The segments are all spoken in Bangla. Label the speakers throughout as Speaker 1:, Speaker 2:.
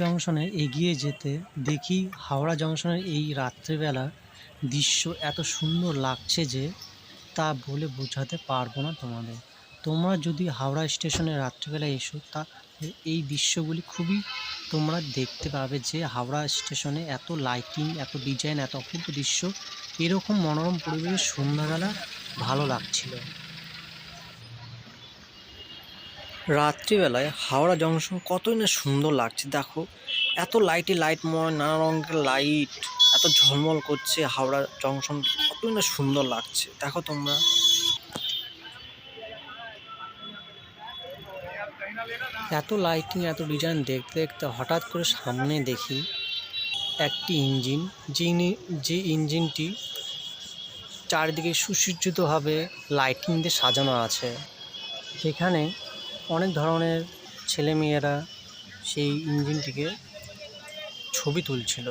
Speaker 1: জংশনে এগিয়ে যেতে দেখি হাওড়া জংশনের এই রাত্রিবেলা দৃশ্য এত সুন্দর লাগছে যে তা বলে বোঝাতে পারব না তোমাদের। তোমরা যদি হাওড়া স্টেশনে রাত্রিবেলা এসো তা এই দৃশ্যগুলি খুবই তোমরা দেখতে পাবে যে হাওড়া স্টেশনে এত লাইটিং এত ডিজাইন এত অপূর্ব দৃশ্য, এরকম মনোরম পরিবেশে সন্ধ্যাবেলা ভালো লাগছিল। রাত্রিবেলায় হাওড়া জংশন কতই না সুন্দর লাগছে, দেখো। এত লাইটে লাইটময় নানা রঙের লাইট এত ঝলমল করছে হাওড়া জংশন, কতই না সুন্দর লাগছে। দেখো তোমরা। এত লাইটিং এত ডিজাইন দেখতে দেখতে হঠাৎ করে সামনে দেখি একটি ইঞ্জিন যিনি, যে ইঞ্জিনটি চারিদিকে সুসজ্জিতভাবে লাইটিং দিয়ে সাজানো আছে। সেখানে অনেক ধরনের ছেলেমেয়েরা সেই ইঞ্জিনটিকে ছবি তুলছিল।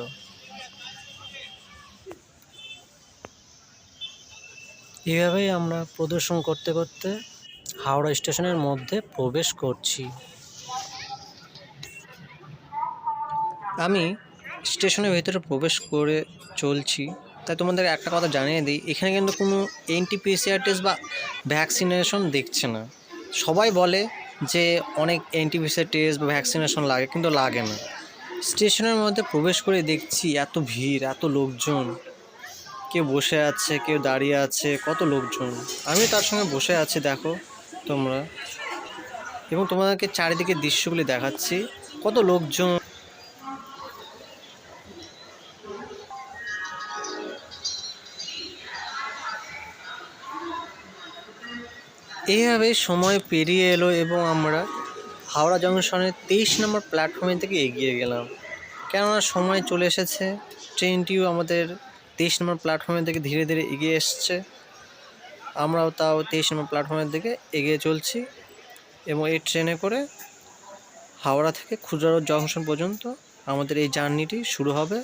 Speaker 1: এভাবেই আমরা প্রদর্শন করতে করতে হাওড়া স্টেশনের মধ্যে প্রবেশ করছি। আমি স্টেশনের ভেতরে প্রবেশ করে চলছি। তাই তোমাদের একটা কথা জানিয়ে দিই, এখানে কিন্তু কোনো এনটিপিসিআর টেস্ট বা ভ্যাকসিনেশন দেখছে না। সবাই বলে যে অনেক এনটিপিসিআর টেস্ট বা ভ্যাকসিনেশন লাগে, কিন্তু লাগে না। স্টেশনের মধ্যে প্রবেশ করে দেখছি এত ভিড়, এত লোকজন। কেউ বসে আছে, কেউ দাঁড়িয়ে আছে, কত লোকজন। আমি তার সঙ্গে বসে আছি, দেখো তোমরা। এবং তোমাদেরকে চারিদিকে দৃশ্যগুলি দেখাচ্ছি। কত লোকজন এইভাবে সময় পেরিয়ে এলো এবং আমরা হাওড়া জংশনের তেইশ নম্বর প্ল্যাটফর্মের থেকে এগিয়ে গেলাম। কেননা সময় চলে এসেছে, ট্রেনটিও আমাদের তেইশ নম্বর প্ল্যাটফর্মের থেকে ধীরে ধীরে এগিয়ে এসছে। আমরাও তাও তেইশ নম্বর প্ল্যাটফর্মের দিকে এগিয়ে চলছি এবং এই ট্রেনে করে হাওড়া থেকে খুচরা জংশন পর্যন্ত আমাদের এই জার্নিটি শুরু হবে।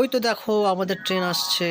Speaker 1: ওই তো দেখো আমাদের ট্রেন আসছে।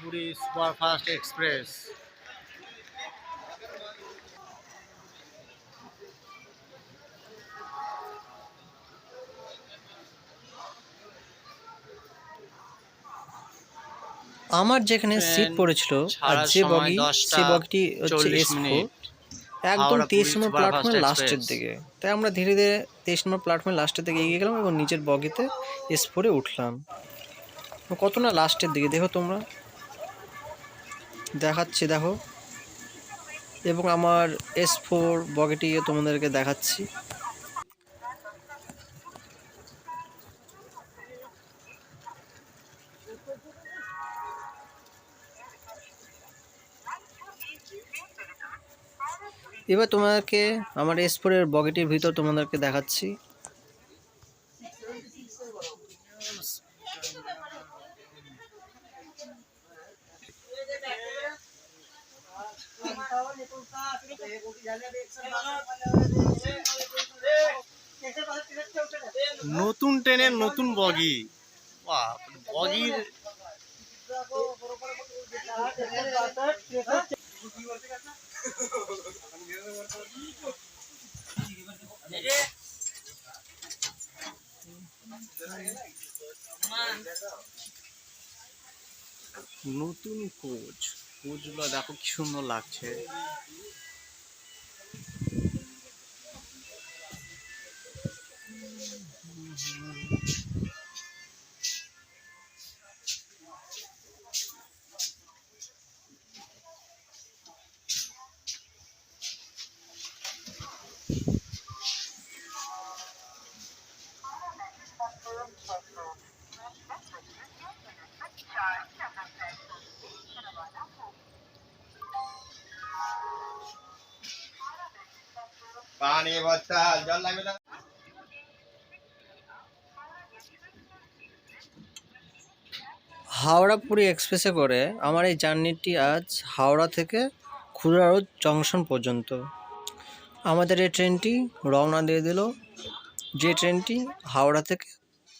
Speaker 2: Puri superfast express.
Speaker 1: আমার যেখানে সিট পড়েছিল আর যে বগি সেই বগিটি হচ্ছে এস একদম তেইশ নম্বর প্ল্যাটফর্মের লাস্টের দিকে। তাই আমরা ধীরে ধীরে তেইশ নম্বর প্ল্যাটফর্মের লাস্টের দিকে এগিয়ে গেলাম এবং নিজের বগিতে এস ফোরে উঠলাম। কত না লাস্টের দিকে দেখো তোমরা। দেখাচ্ছি, দেখো। এবং আমার এস ফোর বগিটি তোমাদেরকে দেখাচ্ছি। এবার তোমাদেরকে আমার এস ফোরের বগিটির ভিতর তোমাদেরকে দেখাচ্ছি।
Speaker 2: নতুন ট্রেনের নতুন বগি। বগির নতুন কোচ। কোচগুলো দেখো কি সুন্দর লাগছে।
Speaker 3: পানি জল লাগবে না।
Speaker 1: হাওড়া পুরী এক্সপ্রেসে করে আমার এই জার্নিটি আজ হাওড়া থেকে খুড়া রোড জংশন পর্যন্ত। আমাদের এই ট্রেনটি রওনা দিয়ে দিল। যে ট্রেনটি হাওড়া থেকে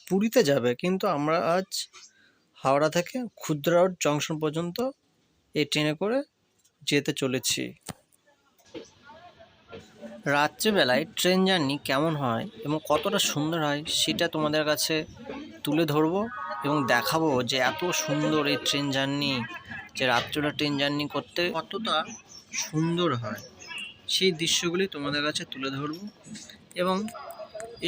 Speaker 1: পুরীতে যাবে, কিন্তু আমরা আজ হাওড়া থেকে ক্ষুদ্রা রোড জংশন পর্যন্ত এই ট্রেনে করে যেতে চলেছি। রাত্রেবেলায় ট্রেন জার্নি কেমন হয় এবং কতটা সুন্দর হয় সেটা তোমাদের কাছে তুলে ধরবো এবং দেখাবো যে এত সুন্দর এই ট্রেন জার্নি, যে রাত্রিবেলা ট্রেন জার্নি করতে কতটা সুন্দর হয় সেই দৃশ্যগুলি তোমাদের কাছে তুলে ধরবো। এবং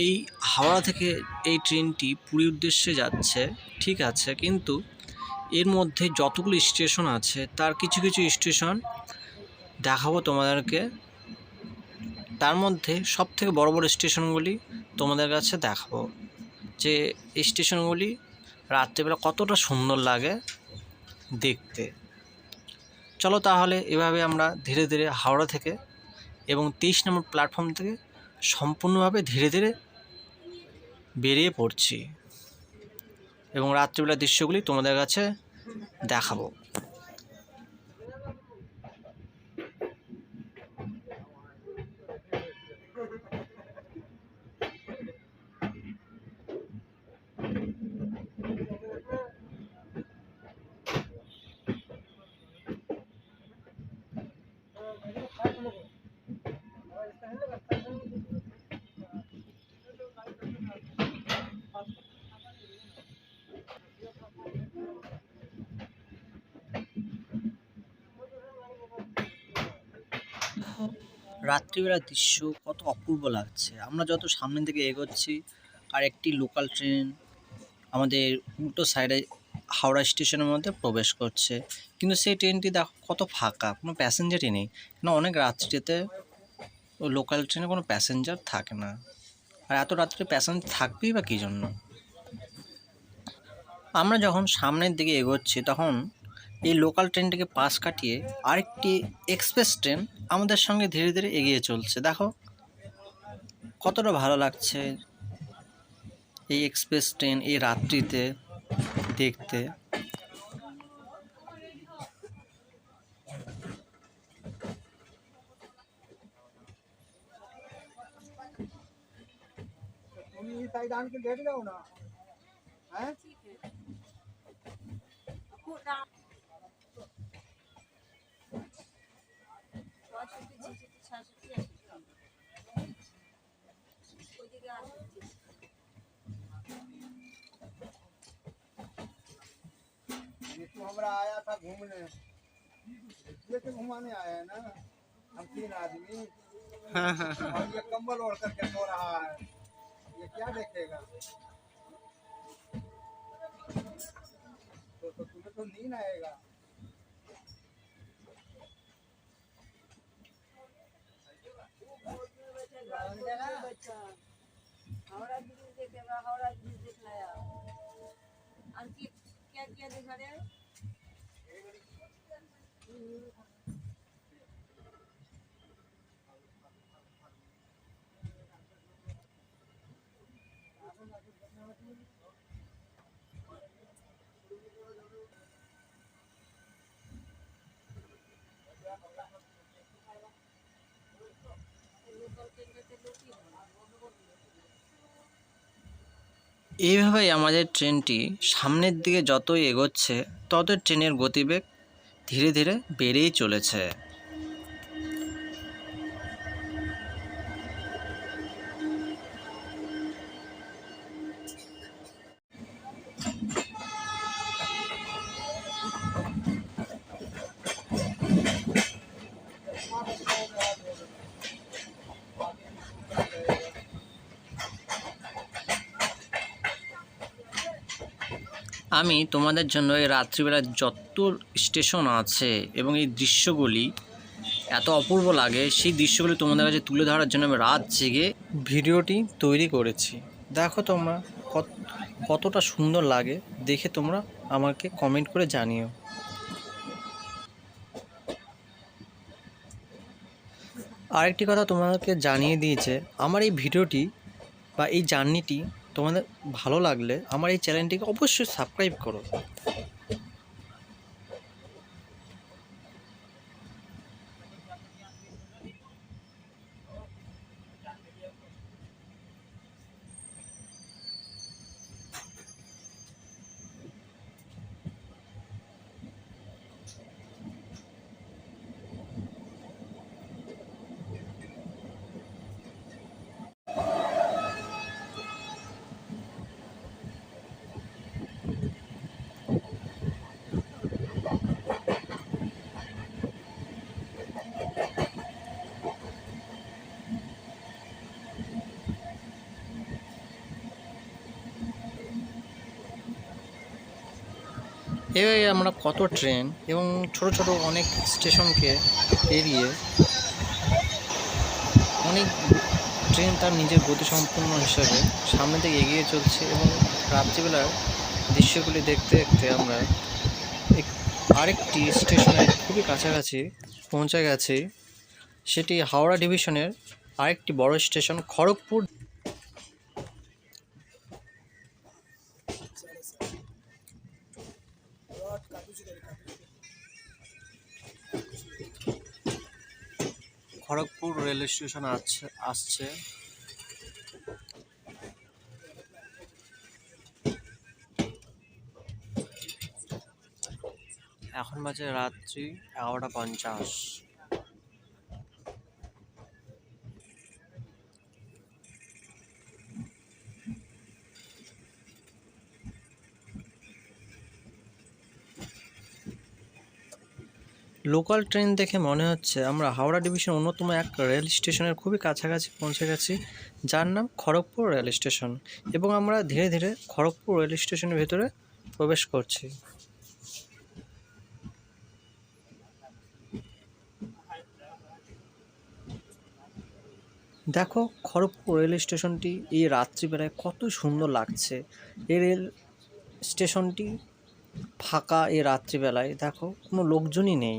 Speaker 1: এই হাওড়া থেকে এই ট্রেনটি পুরীর উদ্দেশ্যে যাচ্ছে, ঠিক আছে, কিন্তু এর মধ্যে যতগুলো স্টেশন আছে তার কিছু কিছু স্টেশন দেখাবো তোমাদেরকে। তার মধ্যে সব থেকে বড় বড় স্টেশনগুলি তোমাদের কাছে দেখাবো। যে স্টেশনগুলি রাত্রিবেলা কতটা সুন্দর লাগে দেখতে। চলো তাহলে এভাবে আমরা ধীরে ধীরে হাওড়া থেকে এবং তেইশ নম্বর প্ল্যাটফর্ম থেকে সম্পূর্ণভাবে ধীরে ধীরে বেরিয়ে পড়ছি এবং রাত্রিবেলা দৃশ্যগুলি তোমাদের কাছে দেখাবো। রাত্রিবেলার দৃশ্য কত অপূর্ব লাগছে। আমরা যত সামনের দিকে এগোচ্ছি, আর একটি লোকাল ট্রেন আমাদের উল্টো সাইডে হাওড়া স্টেশনের মধ্যে প্রবেশ করছে। কিন্তু সেই ট্রেনটি দেখো কত ফাঁকা, কোনো প্যাসেঞ্জারই নেই। কেন অনেক রাত্রিতে ও লোকাল ট্রেনে কোনো প্যাসেঞ্জার থাকে না। আর এত রাত্রে প্যাসেঞ্জার থাকবেই বা কী জন্য? আমরা যখন সামনের দিকে এগোচ্ছি, তখন এই লোকাল ট্রেনটিকে পাশ কাটিয়ে আরেকটি এক্সপ্রেস ট্রেন আমাদের সঙ্গে ধীরে ধীরে এগিয়ে চলছে। দেখো কতটা ভালো লাগছে এই এক্সপ্রেস ট্রেন এই রাত্রিতে দেখতে।
Speaker 3: আনকে দেখে যাও तो आया था घूमने। ये तो घुमाने आया है ना। हम तीन आदमी। और ये कंबल ओढ़ करके सो रहा है। ये क्या देखेगा? तो, तो तुम्हें तो नींद आएगा।
Speaker 4: हावड़ा ब्रिज देखेगा हावड़ा क्या क्या दिखा रहे? हम्म।
Speaker 1: এইভাবেই আমাদের ট্রেনটি সামনের দিকে যতই এগোচ্ছে তত ট্রেনের গতিবেগ ধীরে ধীরে বেড়েই চলেছে। আমি তোমাদের জন্য এই রাত্রিবেলা যত স্টেশন আছে এবং এই দৃশ্যগুলি এত অপূর্ব লাগে, সেই দৃশ্যগুলি তোমাদের কাছে তুলে ধরার জন্য আমি রাত জেগে ভিডিওটি তৈরি করেছি। দেখো তোমরা কত, কতটা সুন্দর লাগে, দেখে তোমরা আমাকে কমেন্ট করে জানিও। আরেকটি কথা তোমাদেরকে জানিয়ে দিয়েছে আমার এই ভিডিওটি বা এই জার্নিটি তোমাদের ভালো লাগলে আমার এই চ্যানেলটিকে অবশ্যই সাবস্ক্রাইব করো। এভাবে আমরা কত ট্রেন এবং ছোট ছোট অনেক স্টেশনকে পেরিয়ে অনেক ট্রেন তার নিজের গতিসম্পন্ন হিসাবে সামনে দিকে এগিয়ে চলছে এবং রাত্রিবেলার দৃশ্যগুলি দেখতে দেখতে আমরা আরেকটি স্টেশনের খুবই কাছাকাছি পৌঁছে গেছি। সেটি হাওড়া ডিভিশনের আরেকটি বড় station Kharagpur Kharagpur rail station আছে আসছে। এখন বাজে রাত্রি এগারোটা পঞ্চাশ। লোকাল ট্রেন দেখে মনে হচ্ছে আমরা হাওড়া ডিভিশন অন্যতম এক রেল স্টেশনের খুবই কাছাকাছি পৌঁছে গেছি, যার নাম খড়গপুর রেল স্টেশন এবং আমরা ধীরে ধীরে খড়গপুর রেল স্টেশনের ভেতরে প্রবেশ করছি। দেখো, খড়গপুর রেল স্টেশনটি এই রাত্রিবেলায় কত সুন্দর লাগছে। এই রেল স্টেশনটি ফাঁকা এই রাত্রিবেলায়, দেখো, কোনো লোকজনই নেই।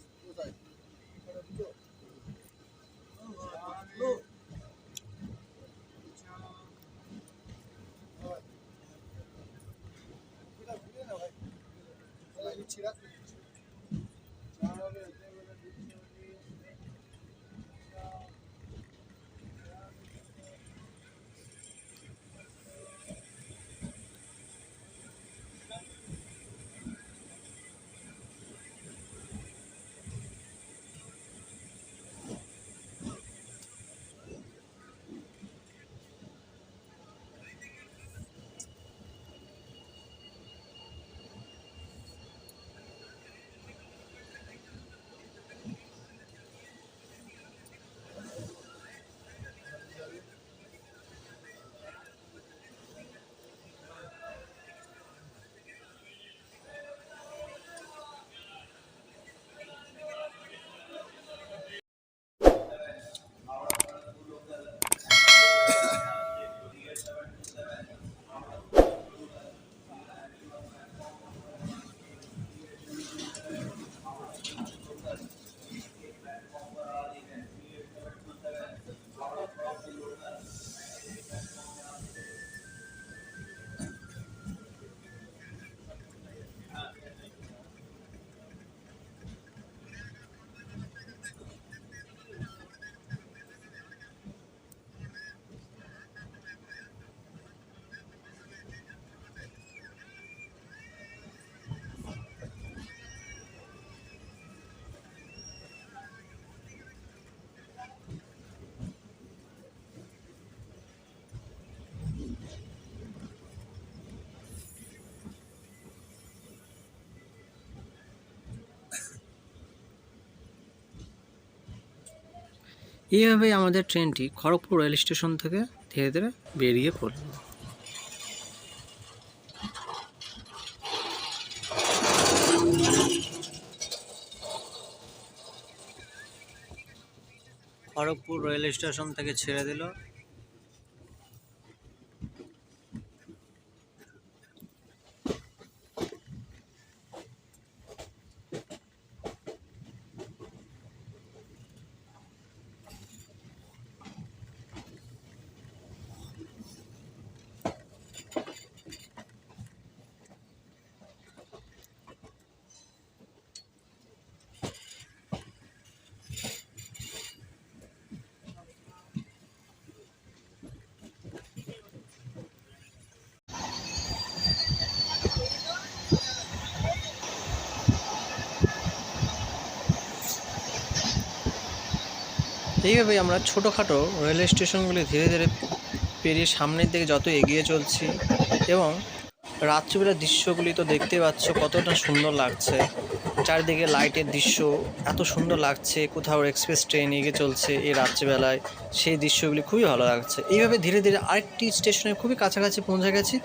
Speaker 1: এইভাবেই আমাদের ট্রেনটি খড়গপুর রেল স্টেশন থেকে ধীরে ধীরে বেরিয়ে পড়ল। খড়গপুর রেল স্টেশন থেকে ছেড়ে দিল এইভাবেই আমরা ছোটোখাটো রেল স্টেশনগুলি ধীরে ধীরে পেরিয়ে সামনের দিকে যত এগিয়ে চলছি এবং রাত্রিবেলার দৃশ্যগুলি তো দেখতে পাচ্ছ কতটা সুন্দর লাগছে। চারিদিকে লাইটের দৃশ্য এত সুন্দর লাগছে, কোথাও এক্সপ্রেস ট্রেন এগিয়ে চলছে এই রাত্রিবেলায়, সেই দৃশ্যগুলি খুবই ভালো লাগছে। এইভাবে ধীরে ধীরে আরেকটি স্টেশনের খুবই কাছাকাছি পৌঁছে গেছি,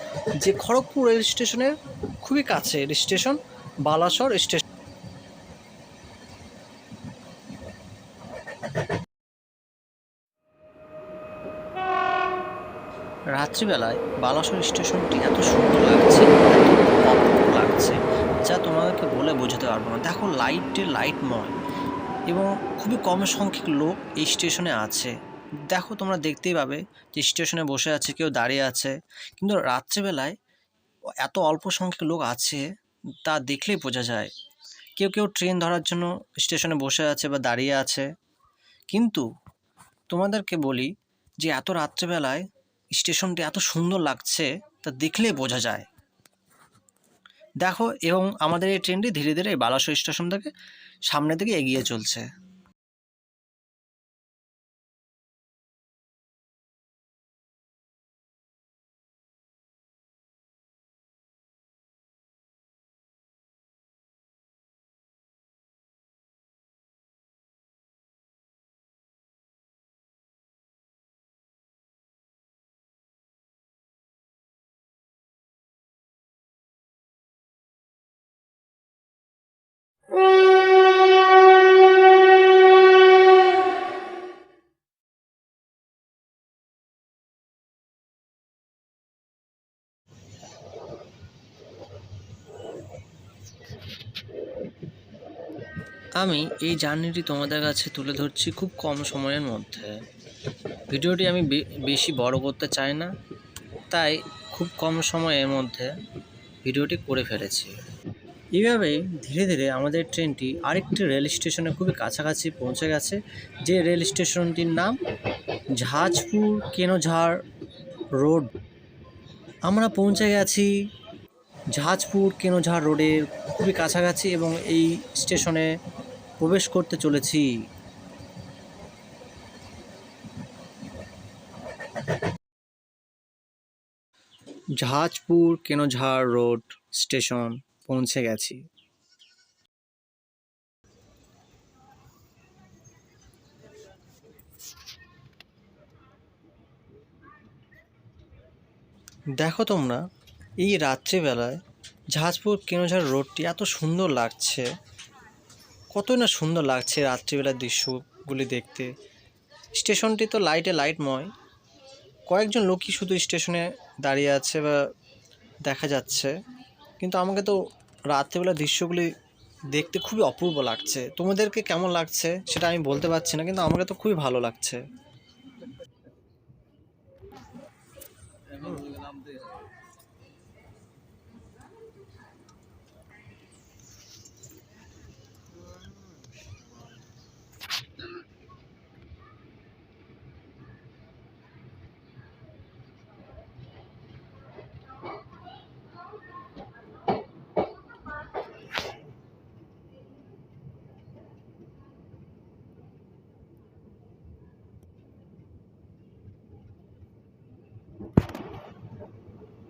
Speaker 1: যে খড়গপুর রেল স্টেশনের খুবই কাছে স্টেশন, বালাসর স্টেশন। রাত্রিবেলায় বালাসর স্টেশনটি এত সুন্দর লাগছে, এত লাগছে, যা তোমাদেরকে বলে বোঝাতে পারব না। দেখো লাইটে লাইটময় এবং খুবই কম সংখ্যক লোক এই স্টেশনে আছে। দেখো, তোমরা দেখতেই পাবে যে স্টেশনে বসে আছে, কেউ দাঁড়িয়ে আছে, কিন্তু রাত্রিবেলায় এত অল্প সংখ্যক লোক আছে, তা দেখলেই বোঝা যায়। কেউ কেউ ট্রেন ধরার জন্য স্টেশনে বসে আছে বা দাঁড়িয়ে আছে। কিন্তু তোমাদেরকে বলি যে, এত রাত্রেবেলায় স্টেশনটি এত সুন্দর লাগছে, তা দেখলে বোঝা যায়। দেখো, এবং আমাদের এই ট্রেনটি ধীরে ধীরে বালাসোর স্টেশন থেকে সামনের দিকে এগিয়ে চলছে। আমি এই জার্নিটি তোমাদের কাছে তুলে ধরছি খুব কম সময়ের মধ্যে। ভিডিওটি আমি বেশি বড় করতে চাই না, তাই খুব কম সময়ের মধ্যে ভিডিওটি করে ফেলেছি। এইভাবে ধীরে ধীরে আমাদের ট্রেনটি আরেকটি রেল স্টেশনে খুবই কাছাকাছি পৌঁছে গেছে, যে রেল স্টেশনটির নাম ঝাজপুর কেনোঝাড় রোড। আমরা পৌঁছে গেছি ঝাজপুর কেনোঝাড় রোডের খুবই কাছাকাছি এবং এই স্টেশনে প্রবেশ করতে চলেছি। ঝাজপুর কেনোঝাড় রোড স্টেশন পৌঁছে গেছি। দেখো তোমরা, এই রাত্রিবেলায় ঝাজপুর কেনোঝাড় রোডটি এত সুন্দর লাগছে। কত না সুন্দর লাগছে রাত্রিবেলার দৃশ্যগুলি দেখতে। স্টেশনটি তো লাইটে লাইটময় কয়েকজন লোকই শুধু স্টেশনে দাঁড়িয়ে আছে বা দেখা যাচ্ছে। কিন্তু আমাকে তো রাত্রিবেলার দৃশ্যগুলি দেখতে খুবই অপূর্ব লাগছে। তোমাদেরকে কেমন লাগছে সেটা আমি বলতে পারছি না, কিন্তু আমাকে তো খুবই ভালো লাগছে।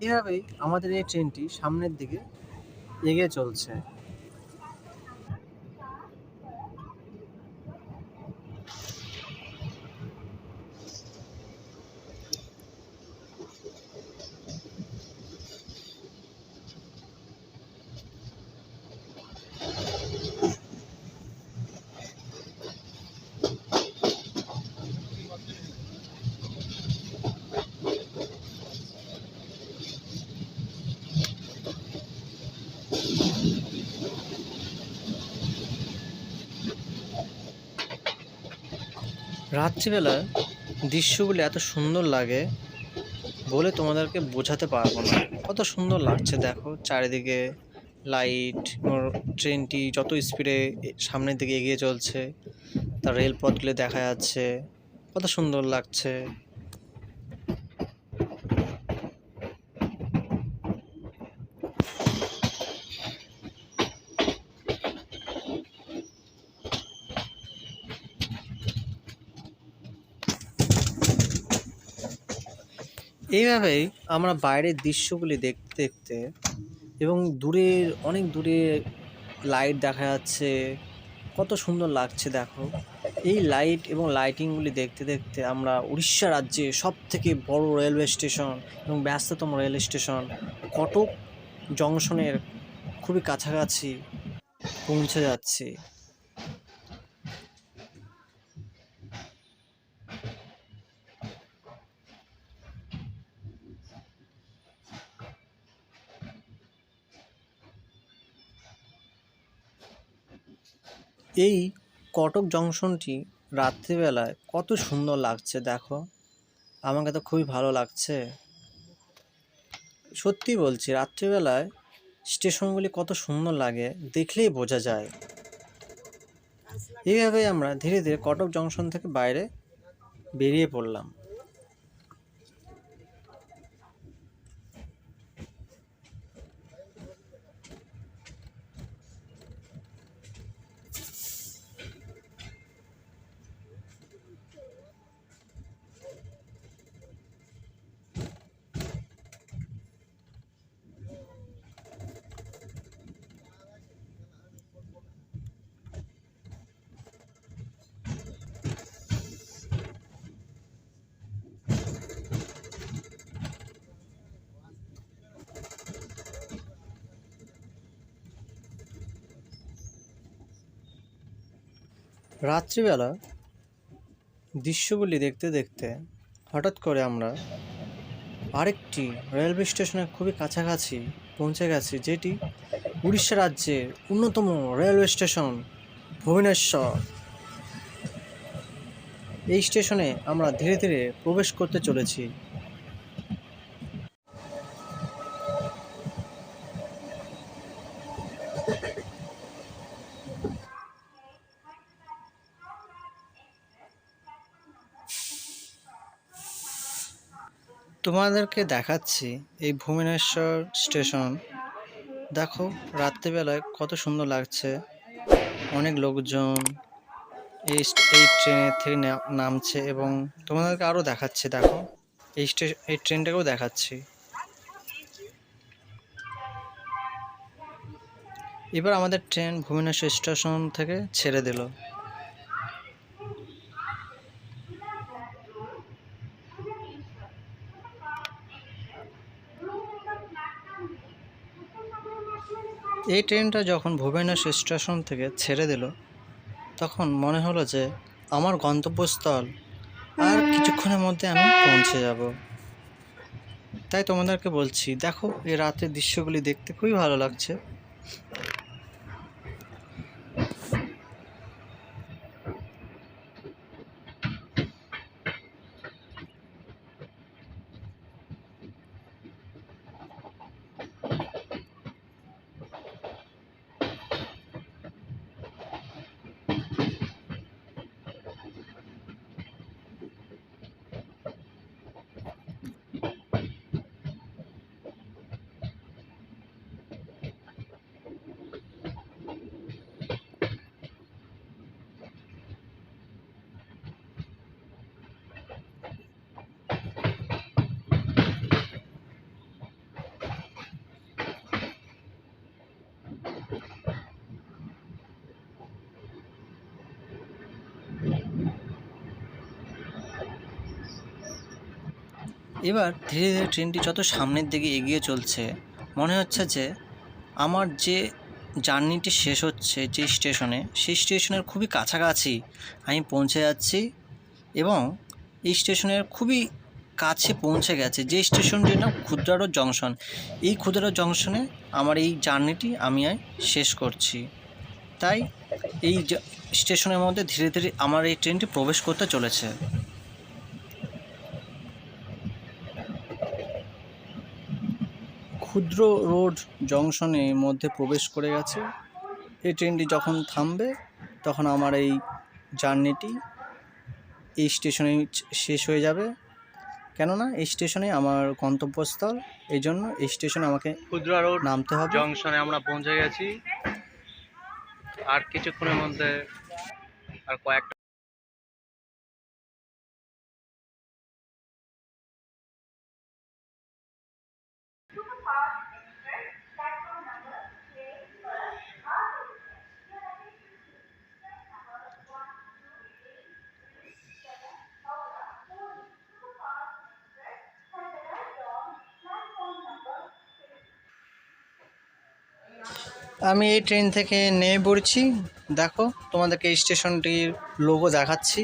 Speaker 1: এভাবেই আমাদের এই ট্রেনটি সামনের দিকে এগিয়ে চলছে। রাত্রিবেলা দৃশ্যগুলি এত সুন্দর লাগে বলে তোমাদেরকে বোঝাতে পারব না। কত সুন্দর লাগছে, দেখো। চারিদিকে লাইট ট্রেনটি যত স্পিডে সামনের দিকে এগিয়ে চলছে, তার রেলপথগুলি দেখা যাচ্ছে। কত সুন্দর লাগছে। এইভাবেই আমরা বাইরের দৃশ্যগুলি দেখতে দেখতে এবং দূরের অনেক দূরে লাইট দেখা যাচ্ছে। কত সুন্দর লাগছে দেখো। এই লাইট এবং লাইটিংগুলি দেখতে দেখতে আমরা উড়িষ্যা রাজ্যে সব থেকে বড় রেলওয়ে স্টেশন এবং ব্যস্ততম রেল স্টেশন কটক জংশনের খুবই কাছাকাছি পৌঁছে যাচ্ছি। এই কটক জংশনটি রাত্রিবেলায় কত সুন্দর লাগছে দেখো। আমাকে তো খুবই ভালো লাগছে। সত্যি বলছি, রাত্রিবেলায় স্টেশনগুলি কত সুন্দর লাগে, দেখলেই বোঝা যায়। এইভাবেই আমরা ধীরে ধীরে কটক জংশন থেকে বাইরে বেরিয়ে পড়লাম। রাত্রিবেলা দৃশ্যগুলি দেখতে দেখতে হঠাৎ করে আমরা আরেকটি রেলওয়ে স্টেশনের খুবই কাছাকাছি পৌঁছে গেছি, যেটি উড়িষ্যা রাজ্যের অন্যতম রেলওয়ে স্টেশন, ভুবনেশ্বর। এই স্টেশনে আমরা ধীরে ধীরে প্রবেশ করতে চলেছি। তোমাদেরকে দেখাচ্ছি এই ভুবনেশ্বর স্টেশন। দেখো, রাত্রিবেলায় কত সুন্দর লাগছে। অনেক লোকজন এই এই ট্রেনের থেকে নামছে এবং তোমাদেরকে আরও দেখাচ্ছে, দেখো। এই এই ট্রেনটাকেও দেখাচ্ছি। এবার আমাদের ট্রেন ভুবনেশ্বর স্টেশন থেকে ছেড়ে দিল। এই ট্রেনটা যখন ভুবনেশ্বর স্টেশন থেকে ছেড়ে দিল, তখন মনে হলো যে আমার গন্তব্যস্থল আর কিছুক্ষণের মধ্যে আমি পৌঁছে যাব। তাই তোমাদেরকে বলছি, দেখো এই রাতের দৃশ্যগুলি দেখতে খুবই ভালো লাগছে। এবার ধীরে ধীরে ট্রেনটি যত সামনের দিকে এগিয়ে চলছে, মনে হচ্ছে যে আমার যে জার্নিটি শেষ হচ্ছে যে স্টেশনে, সেই স্টেশনের খুবই কাছাকাছি আমি পৌঁছে যাচ্ছি এবং এই স্টেশনের খুবই কাছে পৌঁছে গেছে। যে স্টেশনটির নাম ক্ষুদ্রারো জংশন, এই ক্ষুদ্রারো জংশনে আমার এই জার্নিটি আমি শেষ করছি। তাই এই স্টেশনের মধ্যে ধীরে ধীরে আমার এই ট্রেনটি প্রবেশ করতে চলেছে। ক্ষুদ্র রোড জংশনে মধ্যে প্রবেশ করে গেছে। এই ট্রেনটি যখন থামবে তখন আমার এই জার্নিটি এই স্টেশনে শেষ হয়ে যাবে। কেননা এই স্টেশনে আমার গন্তব্যস্থল এই জন্য এই স্টেশনে আমাকে
Speaker 2: ক্ষুদ্র রোড
Speaker 1: নামতে হবে।
Speaker 2: জংশনে আমরা পৌঁছে গেছি। আর কিছুক্ষণের মধ্যে আর কয়েকটা
Speaker 1: আমি এই ট্রেন থেকে নেমে পড়ছি। দেখো তোমাদেরকে স্টেশনটির লোগো দেখাচ্ছি।